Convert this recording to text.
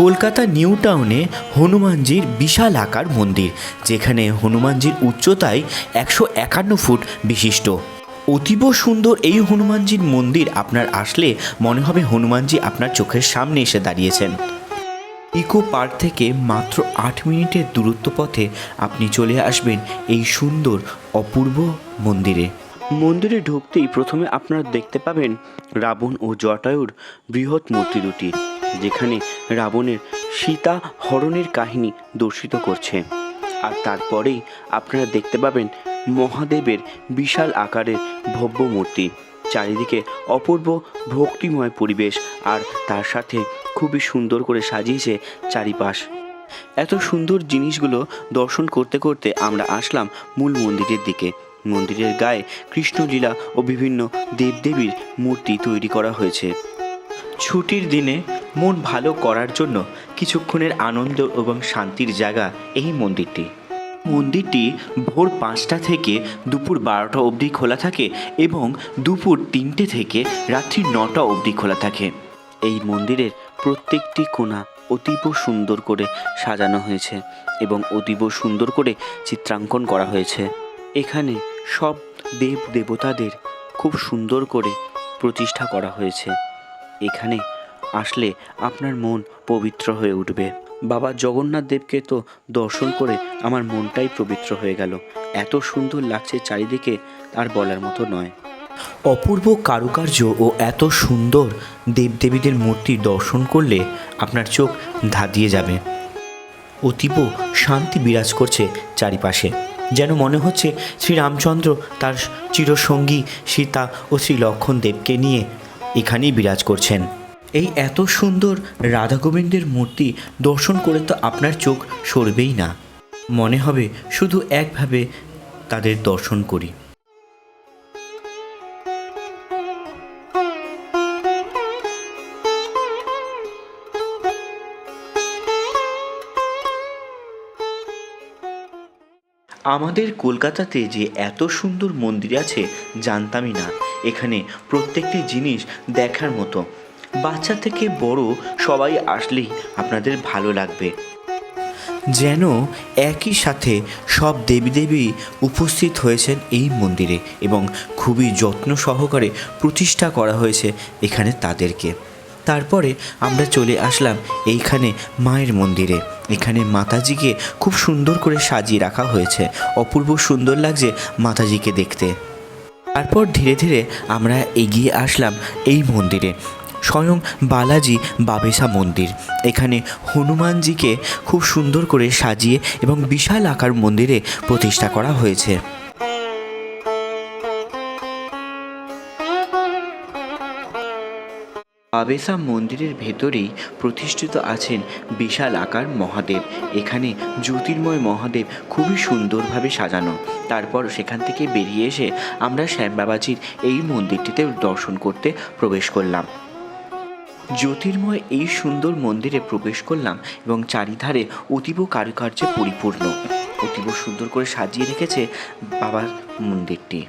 Kolkata new টাউনে হনুমানজির বিশাল আকার মন্দির, যেখানে হনুমানজির উচ্চতায় একশো একান্ন ফুট বিশিষ্ট। অতীব সুন্দর এই হনুমানজির মন্দির আপনার আসলে মনে হবে হনুমানজি আপনার চোখের সামনে এসে দাঁড়িয়েছেন। ইকো পার্ক থেকে মাত্র আট মিনিটের দূরত্ব পথে আপনি চলে আসবেন এই সুন্দর, অপূর্ব মন্দিরে। মন্দিরে ঢুকতেই প্রথমে আপনারা দেখতে পাবেন রাবণ ও জটায়ুর বৃহৎ মূর্তি দুটি। যেখানে রাবণের সীতা হরণের কাহিনী দর্শিত করছে। আর তারপরেই আপনারা দেখতে পাবেন মহাদেবের বিশাল আকারের ভব্য মূর্তি চারিদিকে অপূর্ব ভক্তিময় পরিবেশ আর তার সাথে খুবই সুন্দর করে সাজিয়েছে চারিপাশ। এত সুন্দর জিনিসগুলো দর্শন করতে করতে আমরা আসলাম মূল মন্দিরের দিকে। মন্দিরের গায়ে কৃষ্ণলীলা ও বিভিন্ন দেবদেবীর মূর্তি তৈরি করা হয়েছে। ছুটির দিনে মন ভালো করার জন্য কিছুক্ষণের আনন্দ এবং শান্তির জায়গা এই মন্দিরটি। মন্দিরটি ভোর পাঁচটা থেকে দুপুর বারোটা অবধি খোলা থাকে এবং দুপুর তিনটে থেকে রাত্রি নটা অবধি খোলা থাকে। এই মন্দিরের প্রত্যেকটি কোণা অতীব সুন্দর করে সাজানো হয়েছে এবং অতীব সুন্দর করে চিত্রাঙ্কন করা হয়েছে। এখানে সব দেব দেবতাদের খুব সুন্দর করে প্রতিষ্ঠা করা হয়েছে। এখানে আসলে আপনার মন পবিত্র হয়ে উঠবে। বাবা জগন্নাথ দেবকে তো দর্শন করে আমার মনটাই পবিত্র হয়ে গেল। এত সুন্দর লাগছে চারিদিকে তার বলার মতো নয়। অপূর্ব কারুকার্য ও এত সুন্দর দেবদেবীদের মূর্তি দর্শন করলে আপনার চোখ ধাঁধিয়ে যাবে। অতীব শান্তি বিরাজ করছে চারিপাশে। যেন মনে হচ্ছে শ্রীরামচন্দ্র তার চিরসঙ্গী সীতা ও শ্রী লক্ষণ দেবকে নিয়ে এখানেই বিরাজ করছেন। এই এত সুন্দর রাধা গোবিন্দের মূর্তি দর্শন করে তো আপনার চোখ সরবেই না। মনে হবে শুধু একভাবে তাদের দর্শন করি। আমাদের কলকাতাতে যে এত সুন্দর মন্দির আছে, জানতামই না। এখানে প্রত্যেকটি জিনিস দেখার মতো। বাচ্চা থেকে বড় সবাই আসলেই আপনাদের ভালো লাগবে। যেন একই সাথে সব দেবীদেবী উপস্থিত হয়েছেন এই মন্দিরে এবং খুবই যত্ন সহকারে প্রতিষ্ঠা করা হয়েছে এখানে তাদেরকে। তারপরে আমরা চলে আসলাম এইখানে মায়ের মন্দিরে। এখানে মাতাজিকে খুব সুন্দর করে সাজিয়ে রাখা হয়েছে। অপূর্ব সুন্দর লাগছে মাতাজিকে দেখতে। তারপর ধীরে ধীরে আমরা এগিয়ে আসলাম এই মন্দিরে। স্বয়ং বালাজি বাবেসা মন্দির। এখানে হনুমানজিকে খুব সুন্দর করে সাজিয়ে এবং বিশাল আকার মন্দিরে প্রতিষ্ঠা করা হয়েছে। বাবেসা মন্দিরের ভেতরেই প্রতিষ্ঠিত আছেন বিশাল আকার মহাদেব। এখানে জ্যোতির্ময় মহাদেব খুবই সুন্দরভাবে সাজানো। তারপর সেখান থেকে বেরিয়ে এসে আমরা শ্যামবাবাজির এই মন্দিরটিতে দর্শন করতে প্রবেশ করলাম। জ্যোতির্ময় এই সুন্দর মন্দিরে প্রবেশ করলাম এবং চারিধারে অতীব কারুকার্যে পরিপূর্ণ। অতীব সুন্দর করে সাজিয়ে রেখেছে বাবার মন্দিরটি।